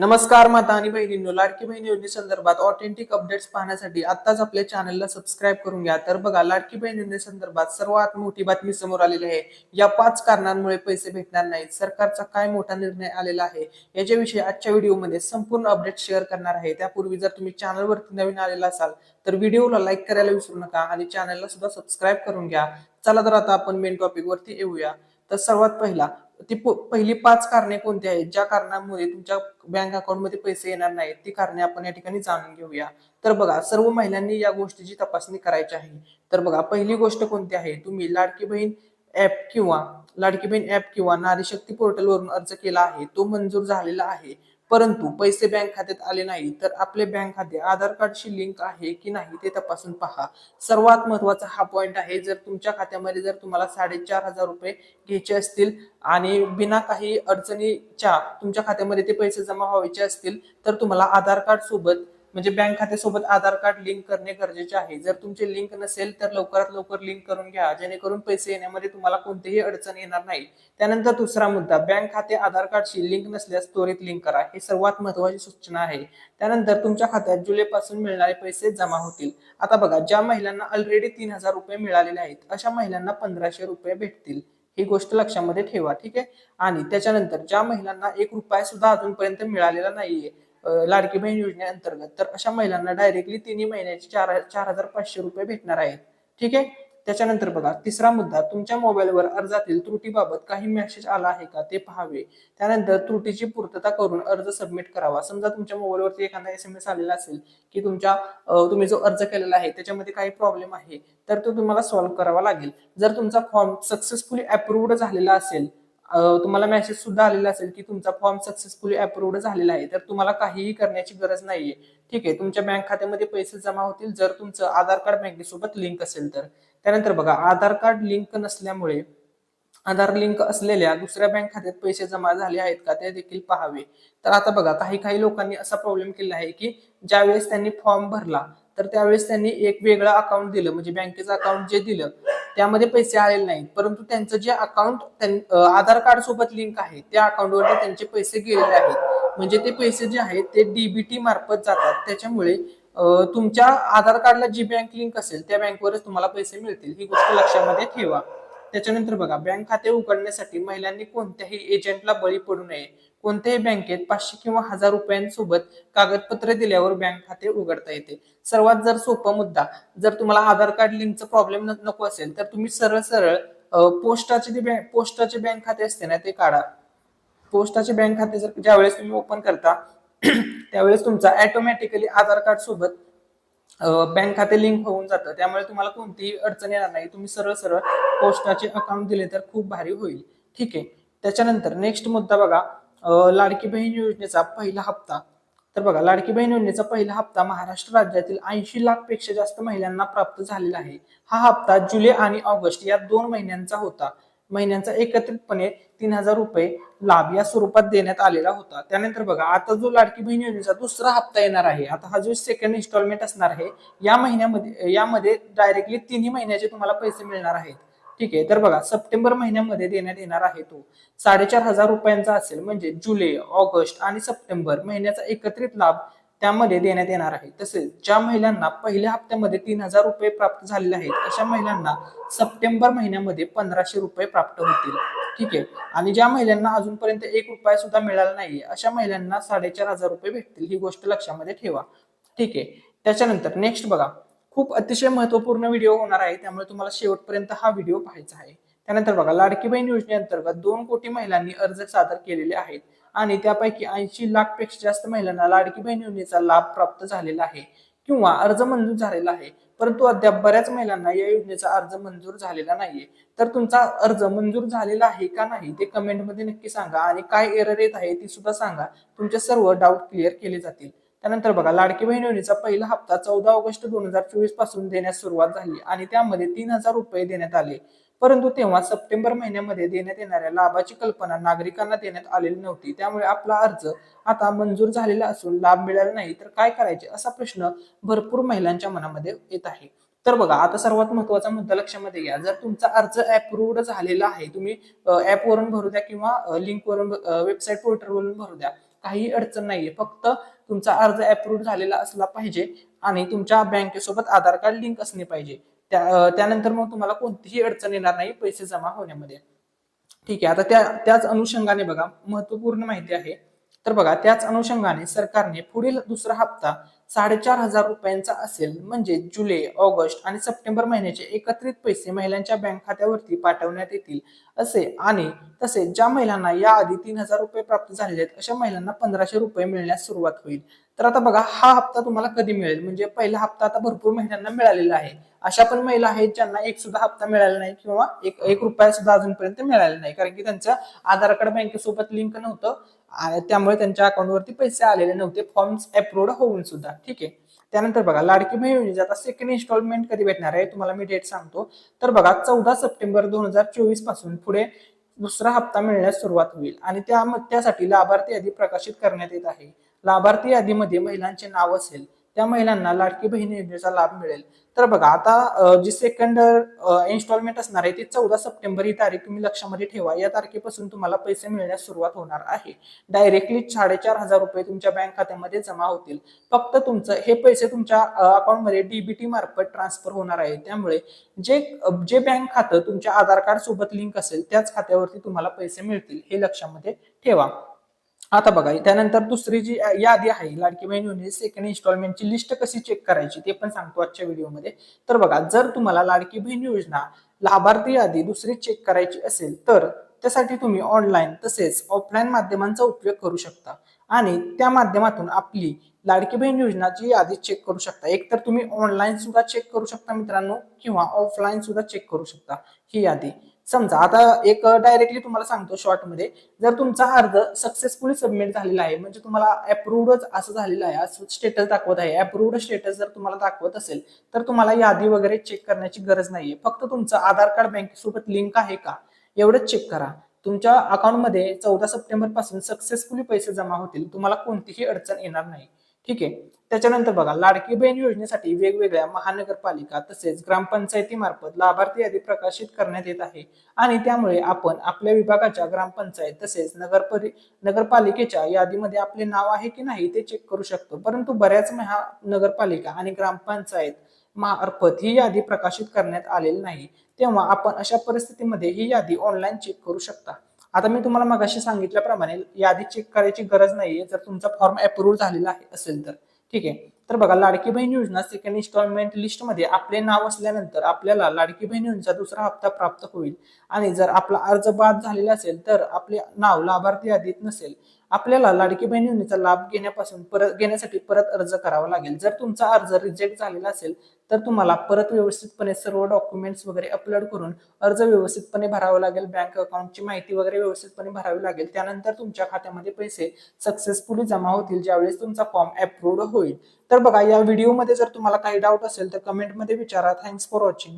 नमस्कार माता आणि बहिणींनो लाडकी बहीण योजनेसंदर्भात ऑथेंटिक अपडेट्स पाहण्यासाठी आताच आपल्या चॅनलला सबस्क्राईब करून घ्या. तर बघा लाडकी बहीण योजनेसंदर्भात सर्वात मोठी बातमी समोर आलेली आहे. या पाच कारणांमुळे पैसे भेटणार नाहीत. सरकारचा काय मोठा निर्णय आलेला आहे याच्याविषयी आजच्या व्हिडिओमध्ये संपूर्ण अपडेट शेअर करणार आहे. त्यापूर्वी जर तुम्ही चॅनलवरती नवीन आलेला असाल तर व्हिडिओला लाईक करायला विसरू नका आणि चॅनलला सुद्धा सबस्क्राईब करून घ्या. चला तर आता आपण मेन टॉपिक वरती येऊया. तर सर्वात पहिला ती पहिली पाच कारणे कोणती आहेत? ज्या कारणामुळे तुमच्या बँक अकाउंटमध्ये पैसे येणार नाहीत ती कारणे आपण या ठिकाणी जाणून घेऊया. तर बघा सर्व महिलांनी या गोष्टीची तपासणी करायची आहे. तर बघा पहिली गोष्ट कोणती आहे? तुम्ही लाडकी बहीण ऍप किंवा लाडकी बहीण ऍप किंवा नारी शक्ती पोर्टल वरून अर्ज केला आहे. तो मंजूर झालेला आहे. परंतु पैसे बँक खात्यात आले नाही तर आपले बँक खाते आधार कार्डशी लिंक आहे की नाही ते तपासून पहा. सर्वात महत्त्वाचा हा पॉईंट आहे जर तुमच्या खात्यामध्ये जर तुम्हाला साडेचार हजार रुपये घ्यायचे असतील आणि बिना काही अडचणीच्या तुमच्या खात्यामध्ये ते पैसे जमा व्हायचे असतील तर तुम्हाला आधार कार्ड सोबत म्हणजे बँक खात्यासोबत आधार कार्ड लिंक करणे गरजेचे आहे. जर तुमचे लिंक नसेल तर लवकरात लवकर लिंक करून घ्या. जेणेकरून पैसे येण्यामध्ये तुम्हाला कोणतीही अडचण येणार नाही. त्यानंतर दुसरा मुद्दा बँक खाते आधार कार्डशी लिंक नसल्यास त्वरित लिंक करा. हे सर्वात महत्वाची सूचना आहे. त्यानंतर तुमच्या खात्यात जुलैपासून मिळणारे पैसे जमा होतील. आता बघा ज्या महिलांना ऑलरेडी तीन हजार रुपये मिळालेले आहेत अशा महिलांना पंधराशे रुपये भेटतील. ही गोष्ट लक्षामध्ये ठेवा ठीक आहे? आणि त्याच्यानंतर ज्या महिलांना एक रुपया सुद्धा अजूनपर्यंत मिळालेला नाहीये लाडकी बहीण योजनेअंतर्गत. तर अशा महिलांना डायरेक्टली तिन्ही महिन्याचे चार चार हजार पाचशे रुपये भेटणार आहेत. ठीक आहे? त्याच्यानंतर बघा तिसरा मुद्दा तुमच्या मोबाईलवर अर्जातील त्रुटीबाबत काही मेसेज आला आहे का? ते पहावे. त्यानंतर त्रुटीची पूर्तता करून अर्ज सबमिट करावा. समजा तुमच्या मोबाईलवरती एखादा एस एम एस आलेला असेल की तुमच्या तुम्ही जो अर्ज केलेला आहे त्याच्यामध्ये काही प्रॉब्लेम आहे तर तो तुम्हाला सॉल्व्ह करावा लागेल. जर तुमचा फॉर्म सक्सेसफुली अप्रूव्ड झालेला असेल तुम्हाला मेसेज सुद्धा आलेला असेल की तुमचा फॉर्म सक्सेसफुली अप्रूव्ड झालेला आहे तर तुम्हाला काहीही करण्याची गरज नाहीये. ठीक आहे तुमच्या बँक खात्यामध्ये पैसे जमा होतील जर तुमचं आधार कार्ड बँकेसोबत लिंक असेल तर. त्यानंतर बघा आधार कार्ड लिंक नसल्यामुळे आधार लिंक असलेल्या दुसऱ्या बँक खात्यात पैसे जमा झाले आहेत का ते देखील पाहावे. तर आता बघा काही काही लोकांनी असा प्रॉब्लेम केला आहे की ज्यावेळेस त्यांनी फॉर्म भरला तर त्यावेळेस त्यांनी एक वेगळं अकाउंट दिलं म्हणजे बँकेचं अकाउंट जे दिलं त्यामध्ये पैसे आलेले नाहीत. परंतु त्यांचं जे अकाउंट आधार कार्ड सोबत लिंक आहे त्या अकाउंटवरती त्यांचे पैसे गेलेले आहेत. म्हणजे ते पैसे जे आहेत ते डीबीटी मार्फत जातात. त्याच्यामुळे तुमच्या आधार कार्डला जी बँक लिंक असेल त्या बँकवरच तुम्हाला पैसे मिळतील. ही गोष्ट लक्षामध्ये ठेवा. त्याच्यानंतर बघा बँक खाते उघडण्यासाठी महिलांनी कोणत्याही एजंटला बळी पडू नये. कोणत्याही बँकेत पाचशे किंवा हजार रुपयांसोबत कागदपत्रे दिल्यावर बँक खाते उघडता येते. सर्वात जर सोपा मुद्दा जर तुम्हाला आधार कार्ड लिंकचा प्रॉब्लेम नको असेल तर तुम्ही सरळ सरळ पोस्टाचे जे बँक पोस्टाचे बँक खाते असते ना ते काढा. पोस्टाचे बँक खाते जर ज्यावेळेस तुम्ही ओपन करता त्यावेळेस तुमचा ऑटोमॅटिकली आधार कार्ड सोबत बँक खाते लिंक होऊन जातं. त्यामुळे तुम्हाला कोणतीही अडचण येणार नाही. तुम्ही सरळ सरळ पोस्टाचे अकाउंट दिले तर खूप भारी होईल. ठीक आहे? त्याच्यानंतर नेक्स्ट मुद्दा बघा. लाडकी बहीण योजनेचा पहिला हप्ता. तर बघा लाडकी बहीण योजनेचा पहिला हप्ता महाराष्ट्र राज्यातील ऐंशी लाखपेक्षा जास्त महिलांना प्राप्त झालेला आहे. हा हप्ता जुलै आणि ऑगस्ट या दोन महिन्यांचा होता. महिन्यांचा एकत्रितपणे तीन हजार रुपये लाभ या स्वरूपात देण्यात आलेला होता. त्यानंतर बघा आता जो लाडकी बहीण योजनेचा दुसरा हप्ता येणार आहे आता हा जो सेकंड इन्स्टॉलमेंट असणार आहे या महिन्यामध्ये यामध्ये डायरेक्टली तिन्ही महिन्याचे तुम्हाला पैसे मिळणार आहेत. ठीक आहे तर बघा सप्टेंबर महिन्यामध्ये देण्यात येणार आहे तो. साडेचार हजार रुपयांचा असेल म्हणजे जुलै ऑगस्ट आणि सप्टेंबर महिन्याचा एकत्रित लाभ त्यामध्ये देण्यात येणार आहे. तसेच ज्या महिलांना पहिल्या हप्त्यामध्ये तीन हजार रुपये प्राप्त झालेले आहेत अशा महिलांना सप्टेंबर महिन्यामध्ये पंधराशे रुपये प्राप्त होतील. ठीक आहे? आणि ज्या महिलांना अजूनपर्यंत एक रुपया सुद्धा मिळाला नाहीये अशा महिलांना साडेचार हजार रुपये भेटतील ही गोष्ट लक्षामध्ये ठेवा. ठीक आहे? त्याच्यानंतर नेक्स्ट बघा. खूप अतिशय महत्त्वपूर्ण व्हिडिओ होणार आहे त्यामुळे तुम्हाला शेवटपर्यंत हा व्हिडिओ पाहायचा आहे. त्यानंतर बघा लाडकी बहीण योजनेअंतर्गत दोन कोटी महिलांनी अर्ज सादर केलेले आहेत आणि त्यापैकी ऐंशी लाखपेक्षा जास्त महिलांना लाडकी बहीण योजनेचा लाभ प्राप्त झालेला आहे किंवा अर्ज मंजूर झालेला आहे. परंतु अद्याप बऱ्याच महिलांना या योजनेचा अर्ज मंजूर झालेला नाहीये. तर तुमचा अर्ज मंजूर झालेला आहे का नाही ते कमेंटमध्ये नक्की सांगा आणि काय एरर येत आहे ती सुद्धा सांगा. तुमचे सर्व डाऊट क्लिअर केले जातील. त्यानंतर बघा लाडकी बहीण योजनेचा पहिला हप्ता चौदा ऑगस्ट दोन हजार चोवीसपासून देण्यास सुरुवात झाली आणि त्यामध्ये तीन हजार रुपये देण्यात आले. परंतु तेव्हा सप्टेंबर महिन्यामध्ये देण्यात येणाऱ्या लाभाची कल्पना नागरिकांना देण्यात आलेली नव्हती. त्यामुळे आपला अर्ज आता मंजूर झालेला असून लाभ मिळाला नाही तर काय करायचे असा प्रश्न भरपूर महिलांच्या मनामध्ये येत आहे. तर बघा आता सर्वात महत्त्वाचा मुद्दा लक्षामध्ये घ्या. जर तुमचा अर्ज अप्रूव्ड झालेला आहे तुम्ही ऍप वरून भरू द्या किंवा लिंक वरून वेबसाईट पोर्टल वरून भरू द्या. काही अडचण नाहीये. फक्त तुमचा अर्ज अप्रूव्ह झालेला असला पाहिजे आणि तुमच्या बँकेसोबत आधार कार्ड लिंक असणे पाहिजे. त्या त्यानंतर मग तुम्हाला कोणतीही अडचण येणार नाही पैसे जमा होण्यामध्ये. ठीक आहे आता त्या त्याच अनुषंगाने बघा महत्त्वपूर्ण माहिती आहे. तर बघा त्याच अनुषंगाने सरकारने पुढील दुसरा हप्ता साडेचार हजार रुपयांचा असेल. म्हणजे जुलै ऑगस्ट आणि सप्टेंबर महिन्याचे एकत्रित पैसे महिलांच्या बँक खात्यावरती पाठवण्यात येतील असे आणि तसेच ज्या महिलांना याआधी तीन हजार रुपये प्राप्त झालेले आहेत अशा महिलांना पंधराशे रुपये मिळण्यास सुरुवात होईल. तर आता बघा हा हप्ता तुम्हाला कधी मिळेल? म्हणजे पहिला हप्ता आता भरपूर महिलांना मिळालेला आहे. अशा पण महिला आहेत ज्यांना एक सुद्धा हप्ता मिळाला नाही किंवा एक एक रुपया सुद्धा अजूनपर्यंत मिळाला नाही. कारण की त्यांचं आधार कार्ड बँकेसोबत लिंक नव्हतं. आणि त्यामुळे त्यांच्या अकाउंटवरती पैसे आलेले नव्हते. फॉर्म्स अप्रूव्ड होऊन सुद्धा. ठीक आहे? त्यानंतर बघा लाडकी बहीण योजनेची आता सेकंड इन्स्टॉलमेंट कधी भेटणार आहे? तुम्हाला मी डेट सांगतो. तर बघा चौदा सप्टेंबर दोन हजार चोवीसपासून पुढे दुसरा हप्ता मिळण्यास सुरुवात होईल. आणि त्या त्यासाठी लाभार्थी यादी प्रकाशित करण्यात येत आहे. लाभार्थी यादीमध्ये महिलांचे नाव असेल त्या महिलांना लाडकी बहीण योजनेचा लाभ मिळेल. तर बघा आता जी सेकंड इन्स्टॉलमेंट असणार आहे ती चौदा सप्टेंबर ही तारीख तुम्ही लक्षामध्ये ठेवा. या तारखेपासून तुम्हाला पैसे मिळण्यास सुरुवात होणार आहे. डायरेक्टली साडेचार हजार रुपये तुमच्या बँक खात्यामध्ये जमा होतील. फक्त तुमचं हे पैसे तुमच्या अकाउंटमध्ये डीबीटी मार्फत ट्रान्सफर होणार आहे. त्यामुळे जे जे बँक खातं तुमच्या आधार कार्ड सोबत लिंक असेल त्याच खात्यावरती तुम्हाला पैसे मिळतील हे लक्षामध्ये ठेवा. आता बघा त्यानंतर दुसरी जी यादी आहे लाडकी बहीण योजनेची सेकंड इन्स्टॉलमेंटची लिस्ट कशी चेक करायची ते पण सांगतो आजच्या व्हिडिओमध्ये तर बघा जर तुम्हाला लाडकी बहीण योजना लाभार्थी यादी दुसरी चेक करायची असेल तर त्यासाठी तुम्ही ऑनलाईन तसेच ऑफलाईन माध्यमांचा उपयोग करू शकता. आणि त्या माध्यमातून आपली लाडकी बहीण योजनाची यादी चेक करू शकता. एक तर तुम्ही ऑनलाईन सुद्धा चेक करू शकता मित्रांनो किंवा ऑफलाईन सुद्धा चेक करू शकता ही यादी. समजा आता एक डायरेक्टली तुम्हाला सांगतो शॉर्टमध्ये. जर तुमचा अर्ज सक्सेसफुली सबमिट झालेला आहे म्हणजे तुम्हाला अप्रूव्हच असं झालेलं आहे असं स्टेटस दाखवत आहे अप्रूव्ड स्टेटस जर तुम्हाला दाखवत असेल तर तुम्हाला यादी वगैरे चेक करण्याची गरज नाहीये. फक्त तुमचं आधार कार्ड बँकेसोबत लिंक आहे का एवढंच चेक करा. तुमच्या अकाउंटमध्ये चौदा सप्टेंबरपासून सक्सेसफुली पैसे जमा होतील तुम्हाला कोणतीही अडचण येणार नाही. ठीक आहे. त्याच्यानंतर बघा लाडकी बहीण योजनेसाठी वेगवेगळ्या महानगरपालिका तसेच ग्रामपंचायतीमार्फत लाभार्थी यादी प्रकाशित करण्यात येत आहे. आणि त्यामुळे आपण आपल्या विभागाच्या ग्रामपंचायत तसेच नगरपरि नगरपालिकेच्या यादीमध्ये आपले नाव आहे की नाही ते चेक करू शकतो. परंतु बऱ्याच महानगरपालिका आणि ग्रामपंचायत मार्फत ही यादी प्रकाशित करण्यात आलेली नाही. तेव्हा आपण अशा परिस्थितीमध्ये ही यादी ऑनलाईन चेक करू शकता. आता मी तुम्हाला मगाशी सांगितल्याप्रमाणे यादी चेक करायची गरज नाहीये. जर तुमचा फॉर्म अप्रूव्ह झालेला आहे असेल तर. ठीक आहे? तर बघा लाडकी बहीण योजना सेकंड इन्स्टॉलमेंट लिस्टमध्ये आपले नाव असल्यानंतर आपल्याला लाडकी बहीण योजनेचा दुसरा हप्ता प्राप्त होईल. आणि जर आपला अर्ज बाद झालेला असेल तर आपले नाव लाभार्थी यादीत नसेल आपल्याला लाडकी बहीण योजनेचा लाभ घेण्यापासून परत घेण्यासाठी परत अर्ज करावा लागेल. जर तुमचा अर्ज रिजेक्ट झालेला असेल तर तुम्हाला परत व्यवस्थितपणे सर्व डॉक्युमेंट्स वगैरे अपलोड करून अर्ज व्यवस्थितपणे भरावा लागेल. बँक अकाउंटची माहिती वगैरे व्यवस्थितपणे भरावी लागेल. त्यानंतर तुमच्या खात्यामध्ये पैसे सक्सेसफुली जमा होतील ज्यावेळेस तुमचा फॉर्म अप्रूव्ह होईल. तर बघा या व्हिडिओमध्ये जर तुम्हाला काही डाऊट असेल तर कमेंटमध्ये विचारा. Thanks for watching